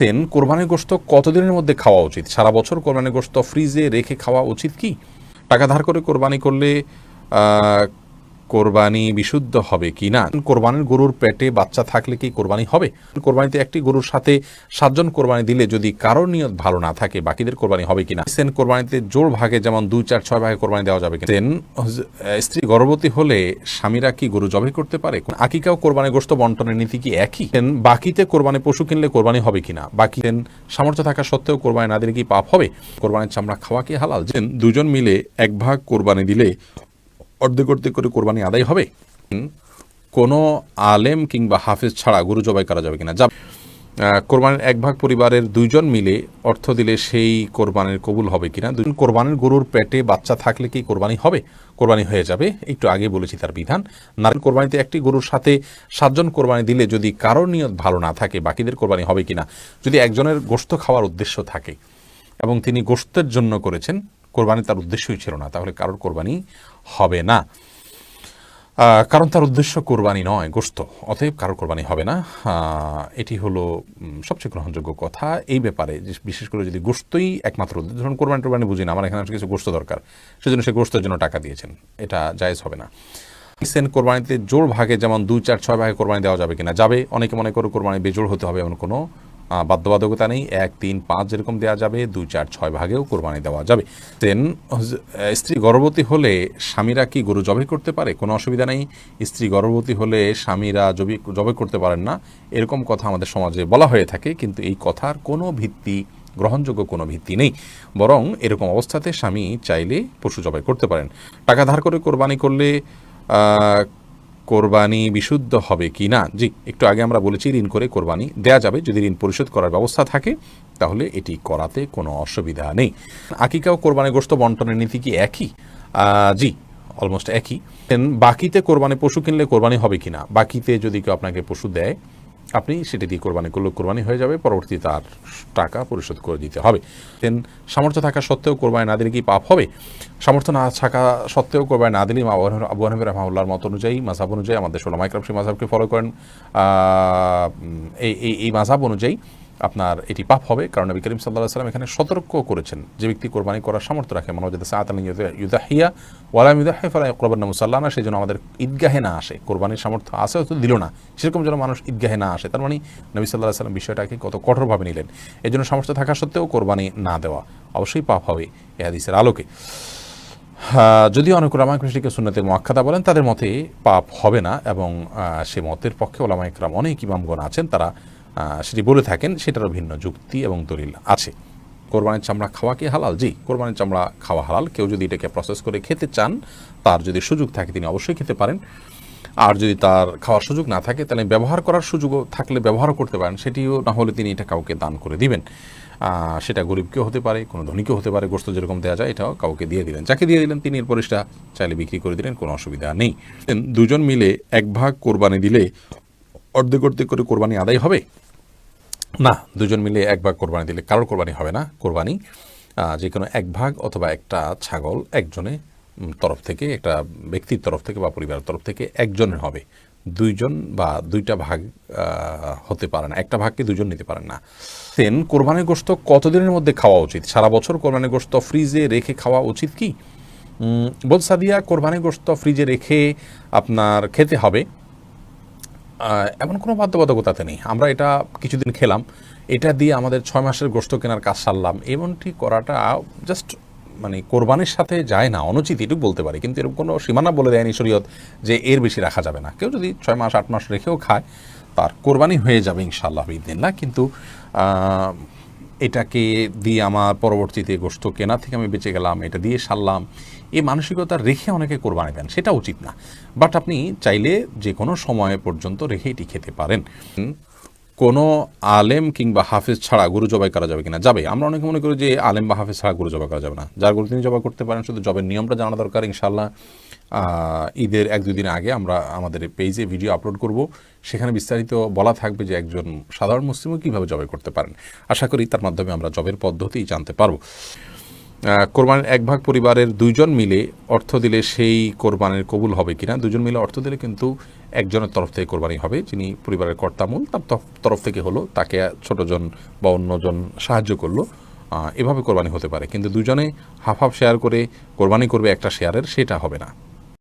তেন কোরবানি গোস্ত কতদিনের মধ্যে খাওয়া উচিত? সারা বছর কোরবানি গোস্ত ফ্রিজে রেখে খাওয়া উচিত কি? টাকা ধার করে কোরবানি করলে কোরবানি বিশুদ্ধ হবে কি না? কোরবানির গরুর পেটে বাচ্চা থাকলে কি কোরবানি হবে? কোরবানিতে একটি গরুর সাথে সাতজন কোরবানি দিলে যদি কারোর নিয়ত ভালো না থাকে, বাকিদের কোরবানি হবে কিনা সেন কোরবানিতে জোর ভাগে যেমন দুই, চার, ছয় ভাগে কোরবানি দেওয়া যাবে সেন স্ত্রী গর্ভবতী হলে স্বামীরা কি গরু জবাই করতে পারে? আকিকাও কোরবানি গোস্ত বন্টনের নীতি কি একই? দেন বাকিতে কোরবানি পশু কিনলে কোরবানি হবে কিনা বাকি দেন সামর্থ্য থাকা সত্ত্বেও কোরবানি না দিলে কি পাপ হবে? কোরবানির চামড়া খাওয়া কি হালাল? যেন দুজন মিলে এক ভাগ কোরবানি দিলে অর্ধেক অর্ধেক করে কোরবানি আদায় হবে। কোনো আলেম কিংবা হাফেজ ছাড়া গরু জবাই করা যাবে কিনা? আহ, কোরবানির এক ভাগ পরিবারের দুইজন মিলে অর্থ দিলে সেই কোরবানির কবুল হবে কিনা? দুজন কোরবানির গরুর পেটে বাচ্চা থাকলে কি কোরবানি হবে? কোরবানি হয়ে যাবে। একটু আগে বলেছি তার বিধান। নারীর কোরবানিতে একটি গরুর সাথে সাতজন কোরবানি দিলে যদি কারোর নিয়ত ভালো না থাকে বাকিদের কোরবানি হবে কিনা? যদি একজনের গোস্ত খাওয়ার উদ্দেশ্য থাকে এবং তিনি গোস্তের জন্য করেছেন কোরবানি তার উদ্দেশ্যই ছিল না। তাহলে কারোর কোরবানি হবে না। কারণ তার উদ্দেশ্য কোরবানি নয় গোস্ত অতএব কারোর কোরবানি হবে না। এটি হলো সবচেয়ে গ্রহণযোগ্য কথা। এই ব্যাপারে বিশেষ করে যদি গোস্তই একমাত্র উদ্দেশ্য, ধরুন কোরবানি টোরবানি বুঝি না, আমার এখানে কিছু গোস্ত দরকার। সেজন্য সে গোস্তের জন্য টাকা দিয়েছেন। এটা জায়েজ হবে না। সেন কোরবানিতে জোর ভাগে যেমন দুই চার ছয় ভাগে কোরবানি দেওয়া যাবে কিনা, যাবে। অনেকে মনে করে কোরবানি বেজোড় হতে হবে এমন কোনো বাধ্যবাধকতা নেই। এক, তিন, পাঁচ যেরকম দেওয়া যাবে, দুই, চার, ছয় ভাগেও কোরবানি দেওয়া যাবে। দেন স্ত্রী গর্ভবতী হলে স্বামীরা কি গরু জবে করতে পারে? কোনো অসুবিধা নেই। স্ত্রী গর্ভবতী হলে স্বামীরা জবি জবে করতে পারেন না। এরকম কথা আমাদের সমাজে বলা হয়ে থাকে, কিন্তু এই কথার কোনো ভিত্তি, গ্রহণযোগ্য কোনো ভিত্তি নেই। বরং এরকম অবস্থাতে স্বামী চাইলে পশু জবাই করতে পারেন। টাকা ধার করে কোরবানি করলে কোরবানি বিশুদ্ধ হবে কি না? জি, একটু আগে আমরা বলেছি ঋণ করে কোরবানি দেয়া যাবে। যদি ঋণ পরিশোধ করার ব্যবস্থা থাকে, তাহলে এটি করাতে কোনো অসুবিধা নেই। আকিকাও কোরবানি গ্রস্ত বন্টনের নীতি কি একই? জি অলমোস্ট একই। বাকিতে কোরবানি পশু কিনলে কোরবানি হবে কিনা বাকিতে যদি কেউ আপনাকে পশু দেয় আপনি সেটি দিয়ে কোরবানি করলে কোরবানি হয়ে যাবে, পরবর্তী তার টাকা পরিশোধ করে দিতে হবে। দেন, সামর্থ্য থাকা সত্ত্বেও কোরবানি না দিলে কি পাপ হবে? সামর্থ্য না থাকা সত্ত্বেও কোরবানি না দিলে আবু রহমাউল্লার মত অনুযায়ী মাঝাব অনুযায়ী, আমাদের ষোলো মাইক্রাম সেই মাসাবকে ফলো করেন। এই এই মাঝাব অনুযায়ী আপনার এটি পাপ হবে। কারণ নবী করিম সাল্লাহ সাল্লাম এখানে সতর্ক করেছেন যে ব্যক্তি কোরবানি করার সামর্থ্য রাখে। মনোজাদ সাহাতান ইউদাহিয়া ওয়ালাম ইউদাহি ফালা ইকরাবান্না মুসাল্লানা সেই জন্য আমাদের ঈদগাহে না আসে। কোরবানির সামর্থ্য আছে হয়তো দিল না। সেরকম যেন মানুষ ঈদগাহে না আসে। তার মানে নবী সাল্লাহ সাল্লাম বিষয়টাকে কত কঠোরভাবে নিলেন। এই জন্য সামর্থ্য থাকা সত্ত্বেও কোরবানি না দেওয়া অবশ্যই পাপ হবে এ হাদিসের আলোকে। যদিও অনেক ওলামা কৃষ্ণকে সুন্নতের মোয়াক্কাদা বলেন, তাদের মতে পাপ হবে না এবং সে মতের পক্ষে ওলামা ইকরাম অনেক ইমামগণ আছেন। তারা সেটি বলে থাকেন, সেটারও ভিন্ন যুক্তি এবং দলিল আছে। কোরবানির চামড়া খাওয়া কি হালাল? জি, কোরবানির চামড়া খাওয়া হালাল। কেউ যদি এটাকে প্রসেস করে খেতে চান, তার যদি সুযোগ থাকে, তিনি অবশ্যই খেতে পারেন। আর যদি তার খাওয়ার সুযোগ না থাকে, তাহলে ব্যবহার করার সুযোগও থাকলে ব্যবহারও করতে পারেন। সেটিও না হলে তিনি এটা কাউকে দান করে দিবেন। সেটা গরিবকেও হতে পারে, কোনো ধনীকেও হতে পারে গোস্ত যেরকম দেওয়া যায়, এটাও কাউকে দিয়ে দিলেন। যাকে দিয়ে দিলেন, তিনি এরপরে সেটা চাইলে বিক্রি করে দিলেন, কোনো অসুবিধা নেই। দুজন মিলে এক ভাগ কোরবানি দিলে অর্ধেক অর্ধেক করে কোরবানি আদায় হবে? না, দুজন মিলে এক ভাগ কোরবানি দিলে কারোর কোরবানি হবে না, কোরবানি যে কোনো এক ভাগ অথবা একটা ছাগল একজনে তরফ থেকে, একটা ব্যক্তির তরফ থেকে বা পরিবারের তরফ থেকে একজনের হবে। দুইজন বা দুইটা ভাগ হতে পারে না। একটা ভাগকে দুজন নিতে পারেন না। দেন কোরবানির গোস্ত কতদিনের মধ্যে খাওয়া উচিত? সারা বছর কোরবানির গোস্ত ফ্রিজে রেখে খাওয়া উচিত কি? বোধ সাদিয়া কোরবানির গোস্ত ফ্রিজে রেখে আপনার খেতে হবে। এমন কোনো বাধ্যবাধকতাতে নেই। আমরা এটা কিছুদিন খেলাম। এটা দিয়ে আমাদের ছয় মাসের গোস্ত কেনার কাজ সারলাম। এমনটি করাটা জাস্ট মানে কোরবানির সাথে যায় না। অনুচিত এটুকু বলতে পারি। কিন্তু এরকম কোনো সীমানা বলে দেয়নি শরীয়ত যে এর বেশি রাখা যাবে না। কেউ যদি ছয় মাস, আট মাস রেখেও খায়, তার কোরবানি হয়ে যাবে ইনশাল্লাহ ইনশাআল্লাহ ইদিনলা কিন্তু এটাকে দিয়ে আমার পরবর্তীতে গোস্ত কেনা থেকে আমি বেঁচে গেলাম, এটা দিয়ে সারলাম। এই মানসিকতা রেখে অনেকে কোরবানি দেন, সেটা উচিত না। বাট আপনি চাইলে যে কোনো সময় পর্যন্ত রেখে এটি খেতে পারেন। কোনো আলেম কিংবা হাফেজ ছাড়া গরু জবাই করা যাবে কিনা? যাবে। আমরা অনেকে মনে করি যে আলেম বা হাফেজ ছাড়া গরু জবাই করা যাবে না। যার গরু তিনি জবাই করতে পারেন, শুধু জবের নিয়মটা জানা দরকার ইনশাল্লাহ ঈদের এক দুদিন আগে আমরা আমাদের পেজে ভিডিও আপলোড করব। সেখানে বিস্তারিত বলা থাকবে যে একজন সাধারণ মুসলিমও কীভাবে জবে করতে পারেন। আশা করি তার মাধ্যমে আমরা জবের পদ্ধতি জানতে পারব। কোরবানির এক ভাগ পরিবারের দুইজন মিলে অর্থ দিলে সেই কোরবানির কবুল হবে কিনা? দুজন মিলে অর্থ দিলে কিন্তু একজনের তরফ থেকে কোরবানি হবে। যিনি পরিবারের কর্তামূল তার তরফ থেকে হলো, তাকে ছোটজন বা অন্যজন সাহায্য করল। এভাবে কোরবানি হতে পারে। কিন্তু দুজনে হাফ হাফ শেয়ার করে কোরবানি করবে একটা শেয়ারের সেটা হবে না।